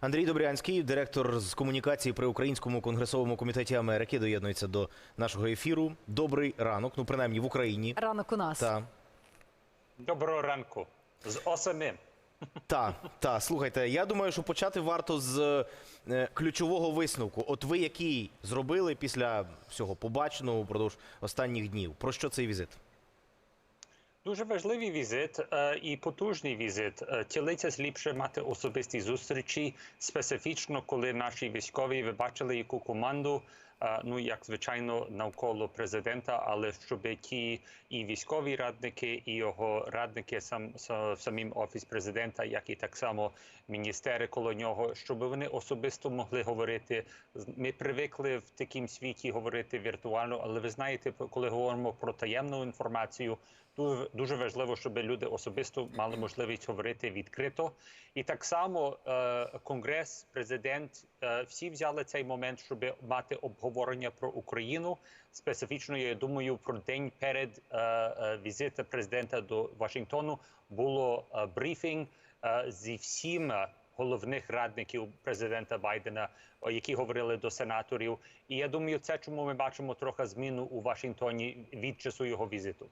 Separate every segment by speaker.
Speaker 1: Андрій Добрянський, директор з комунікації при Українському конгресовому комітеті Америки, доєднується до нашого ефіру. Добрий ранок, ну принаймні в Україні.
Speaker 2: Ранок у нас.
Speaker 1: Та
Speaker 3: Доброго ранку з осамим.
Speaker 1: та та слухайте. Я думаю, що почати варто з е, ключового висновку. От ви який зробили після всього побаченого впродовж останніх днів? Про що цей візит?
Speaker 3: Дуже важливий візит е, і потужний візит. Е, Тілиться ліпше мати особисті зустрічі, специфічно, коли наші військові ви бачили яку команду. е, Ну як звичайно навколо президента, але щоб ті і військові радники, і його радники, сам са- самим офіс президента, як і так само міністери коло нього, щоб вони особисто могли говорити. Ми привикли в такому світі говорити віртуально, але ви знаєте, коли говоримо про таємну інформацію, дуже дуже важливо, щоб люди особисто мали можливість говорити відкрито. І так само е, конгрес, президент, е, всі взяли цей момент, щоб мати обговорення про Україну. Специфічно, я думаю, про день перед е, візитом президента до Вашингтону було брифінг зі всіма головних радників президента Байдена, які говорили до сенаторів. І я думаю, це чому ми бачимо трохи зміну у Вашингтоні від часу його візиту.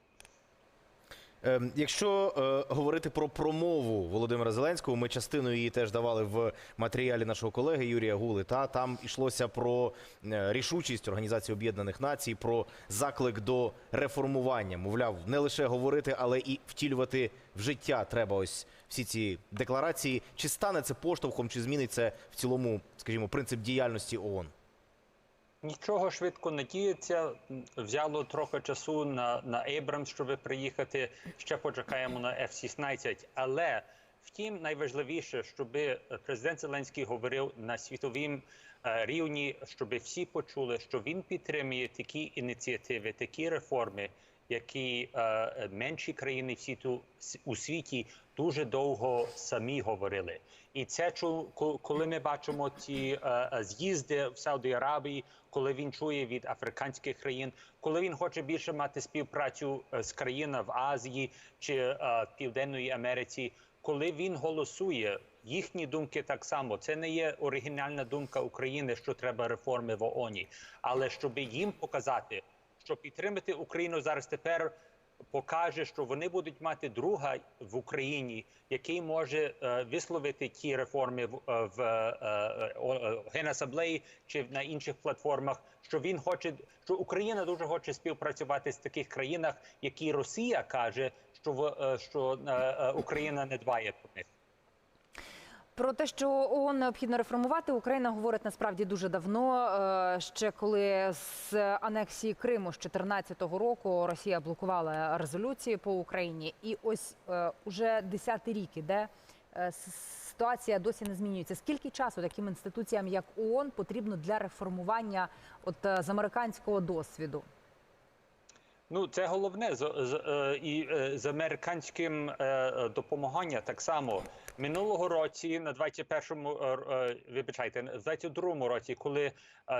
Speaker 1: Ем, Якщо е, говорити про промову Володимира Зеленського, ми частину її теж давали в матеріалі нашого колеги Юрія Гули. Та там йшлося про е, рішучість Організації Об'єднаних Націй, про заклик до реформування. Мовляв, не лише говорити, але і втілювати в життя треба ось всі ці декларації. Чи стане це поштовхом, чи змінить це в цілому, скажімо, принцип діяльності ООН?
Speaker 3: Нічого швидко не діється. Взяло трохи часу на, на Ейбрамс, щоб приїхати. Ще почекаємо на F-16. Але втім, найважливіше, щоб президент Зеленський говорив на світовім е, рівні, щоб всі почули, що він підтримує такі ініціативи, такі реформи, які е, менші країни в світу у світі дуже довго самі говорили. І це коли ми бачимо ті е, е, з'їзди в Сауді Аравії, коли він чує від африканських країн, коли він хоче більше мати співпрацю е, з країнами в Азії чи в Південної Америці, коли він голосує. Їхні думки так само. Це не є оригінальна думка України, що треба реформи в ООНі. Але щоб їм показати, що підтримати Україну зараз тепер покаже, що вони будуть мати друга в Україні, який може е, висловити ті реформи в, е, в е, е, е, чи на інших платформах. Що він хоче, що Україна дуже хоче співпрацювати з таких країнах, які Росія каже, що в що Україна не дбає про них.
Speaker 2: Про те, що ООН необхідно реформувати, Україна говорить насправді дуже давно. Е, Ще коли з анексії Криму з 2014 року Росія блокувала резолюції по Україні, і ось е, уже десятий рік іде. е, Ситуація досі не змінюється. Скільки часу таким інституціям, як ООН, потрібно для реформування от з американського досвіду?
Speaker 3: Ну, це головне з, з, е, і е, з американським е, допомагання так само. Минулого році, на 21-му, е, е, вибачайте, в 22-му році, коли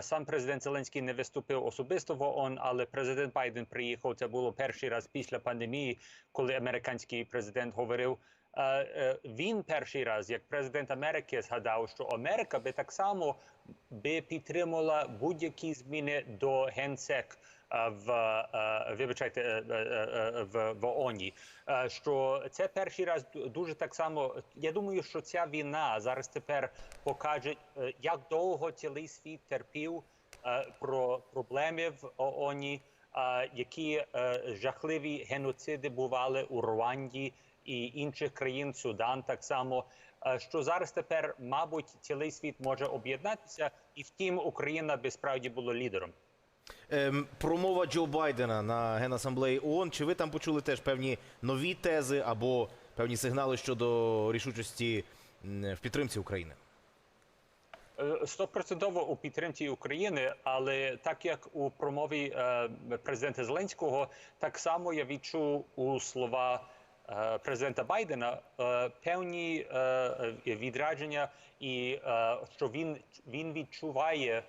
Speaker 3: сам президент Зеленський не виступив особисто в ООН, але президент Байден приїхав. Це було перший раз після пандемії, коли американський президент говорив. Він перший раз, як президент Америки, згадав, що Америка би так само би підтримала будь-які зміни до генсек в е, вибачайте е, е, е, в, в ООНі. Що це перший раз дуже так само. Я думаю, що ця війна зараз тепер покаже, як довго цілий світ терпів про проблеми в ООНі, які жахливі геноциди бували у Руанді і інших країн, Судан так само. Що зараз тепер, мабуть, цілий світ може об'єднатися, і втім, Україна би справді була лідером.
Speaker 1: Ем, промова Джо Байдена на Генасамблеї ООН. Чи ви там почули теж певні нові тези або певні сигнали щодо рішучості в підтримці України?
Speaker 3: Е, Стопроцентово у підтримці України, але так як у промові е, президента Зеленського, так само я відчув у слова е, президента Байдена певні е, і що він, він відчуває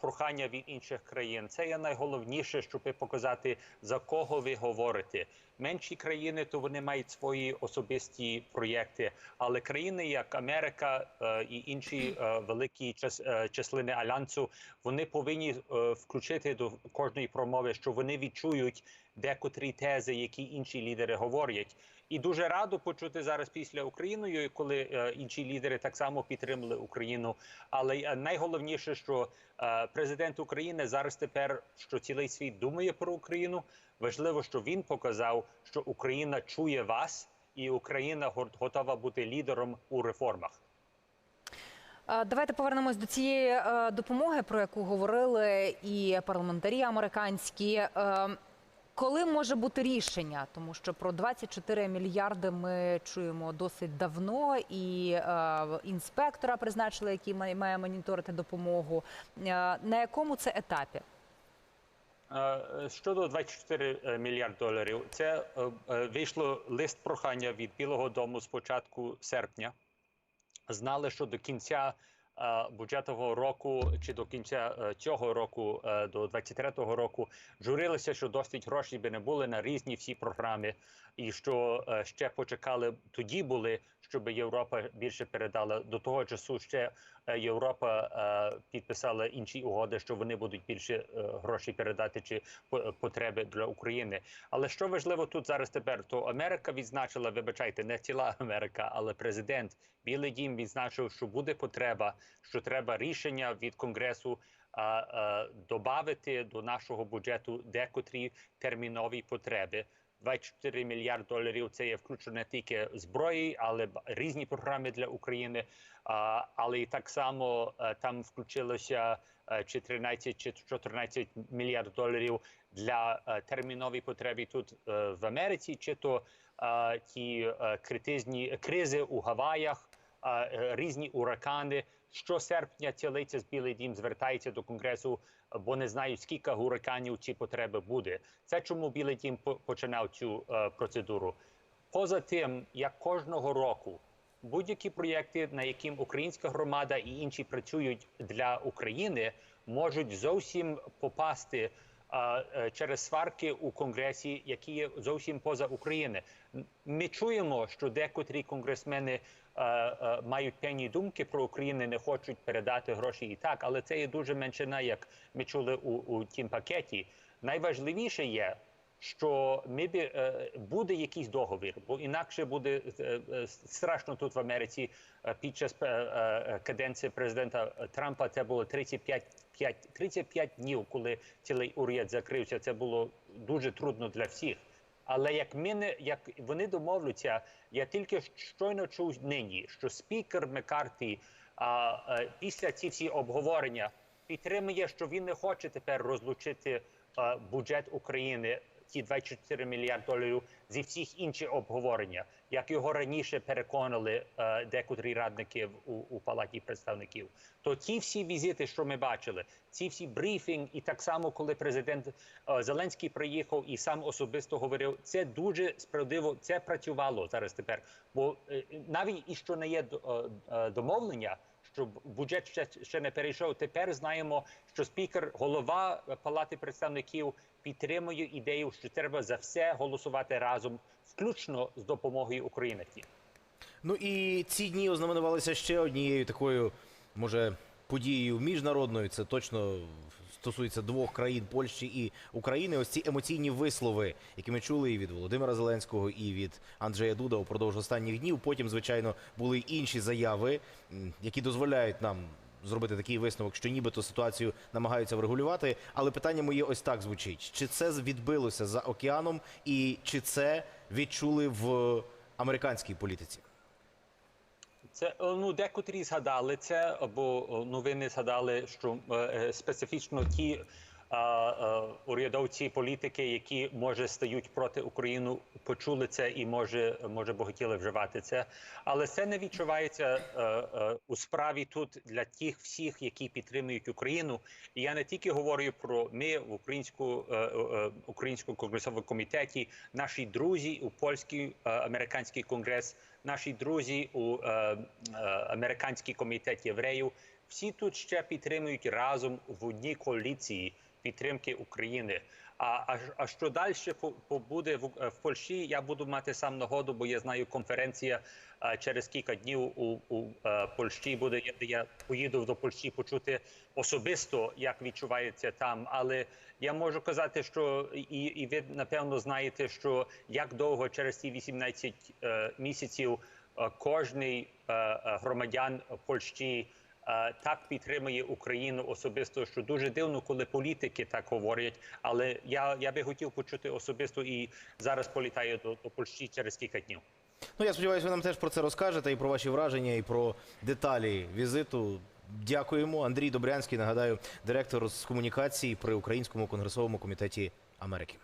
Speaker 3: прохання від інших країн. Це є найголовніше, щоб показати за кого ви говорите. Менші країни то вони мають свої особисті проєкти, але країни як Америка е, і інші е, великі час, е, частини альянсу вони повинні е, включити до кожної промови, що вони відчують декотрі тези, які інші лідери говорять. І дуже радо почути зараз після Україною, коли е, інші лідери так само підтримали Україну. Але е, найголовніше, що е, президент України зараз тепер, що цілий світ думає про Україну. Важливо, що він показав, що Україна чує вас, і Україна готова бути лідером у реформах.
Speaker 2: Давайте повернемось до цієї допомоги, про яку говорили і парламентарі американські. Е, Коли може бути рішення? Тому що про 24 мільярди ми чуємо досить давно, і е, інспектора призначили, який має моніторити допомогу. Е, На якому це етапі?
Speaker 3: Е, Щодо 24 е, мільярд доларів, це е, е, вийшло лист прохання від Білого Дому з початку серпня. Знали, що до кінця е, бюджетного року чи до кінця е, цього року, е, до 23-го року, журилися, що досить грошей би не були на різні всі програми, і що е, ще почекали тоді були, щоб Європа більше передала до того часу. Ще е, Європа е, підписала інші угоди, що вони будуть більше е, грошей передати чи по- потреби для України. Але що важливо тут зараз тепер, то Америка відзначила, вибачайте, не ціла Америка, але президент Білий Дім відзначив, що буде потреба, що треба рішення від Конгресу. Добавити до нашого бюджету декотрі термінові потреби. 24 мільярд доларів це є включено тільки зброї, але різні програми для України. Але і так само е, там включилося е, чи 13 чи 14 мільярд доларів для термінової термінові потреби тут е, в Америці, чи то е, ті критизні кризи у Гаваях, е, е, різні уракани. Щосерпня цілий з Білий Дім звертається до конгресу, бо не знають, скільки гураканів ці потреби буде. Це чому Білий Дім починав цю е, процедуру. Поза тим, як кожного року будь-які проєкти, на яким українська громада і інші працюють для України, можуть зовсім попасти а, е, через сварки у конгресі, які є зовсім поза України. Ми чуємо, що декотрі конгресмени е, е, мають певні думки про Україну, не хочуть передати гроші і так, але це є дуже меншина, як ми чули у, у тім пакеті. Найважливіше є, що ми е, буде якийсь договір, бо інакше буде е, е, страшно тут в Америці е, під час е, е, каденції президента Трампа. Це було 35, 5, 35 днів, коли цілий уряд закрився. Це було дуже трудно для всіх. Але як ми не як вони домовляться, я тільки щойно чув нині, що спікер Мекарті а, а, після ці всі обговорення підтримує, що він не хоче тепер розлучити а, бюджет України. Ті 24 мільярд доларів зі всіх інших обговорення, як його раніше переконали е, декотрі радники у, у палаті представників. То ті всі візити, що ми бачили, ці всі брифінг, і так само, коли президент е, Зеленський приїхав і сам особисто говорив, це дуже справедливо. Це працювало зараз тепер. Бо е, навіть і що не є е, е, домовлення, що бюджет ще, ще не перейшов. Тепер знаємо, що спікер, голова палати представників підтримує ідею, що треба за все голосувати разом, включно з допомогою України.
Speaker 1: Ну і ці дні ознаменувалися ще однією такою, може, подією міжнародною. Це точно стосується двох країн Польщі і України. Ось ці емоційні вислови, які ми чули і від Володимира Зеленського, і від Анджея Дуда упродовж останніх днів. Потім, звичайно, були інші заяви, які дозволяють нам. Зробити такий висновок, що нібито ситуацію намагаються врегулювати, але питання моє ось так звучить: чи це відбилося за океаном, і чи це відчули в американській політиці?
Speaker 3: Це ну декотрі згадали це, або новини згадали, що е, е, специфічно ті урядовці політики, які може стають проти України, почули це і може, може б хотіли вживати це. Але це не відчувається е, е, у справі тут для тих всіх, які підтримують Україну. І я не тільки говорю про ми в українську е, е, українському конгресовому комітеті, наші друзі у польський е, американський конгрес наші друзі у е, е, американський комітет євреїв. Всі тут ще підтримують разом в одній коаліції підтримки України. А, а, а що далі по- побуде в, в Польщі? Я буду мати сам нагоду, бо я знаю конференція е, через кілька днів у, у е, Польщі буде. Я, я поїду до Польщі почути особисто, як відчувається там. Але я можу казати, що і, і ви напевно знаєте, що як довго через ці 18 е, місяців е, кожний е, е, громадян Польщі так підтримує Україну особисто, що дуже дивно, коли політики так говорять. Але я, я би хотів почути особисто і зараз політаю до, до Польщі через кілька днів.
Speaker 1: Ну я сподіваюся, ви нам теж про це розкажете і про ваші враження, і про деталі візиту. Дякуємо. Андрій Добрянський, нагадаю, директор з комунікації при Українському конгресовому комітеті Америки.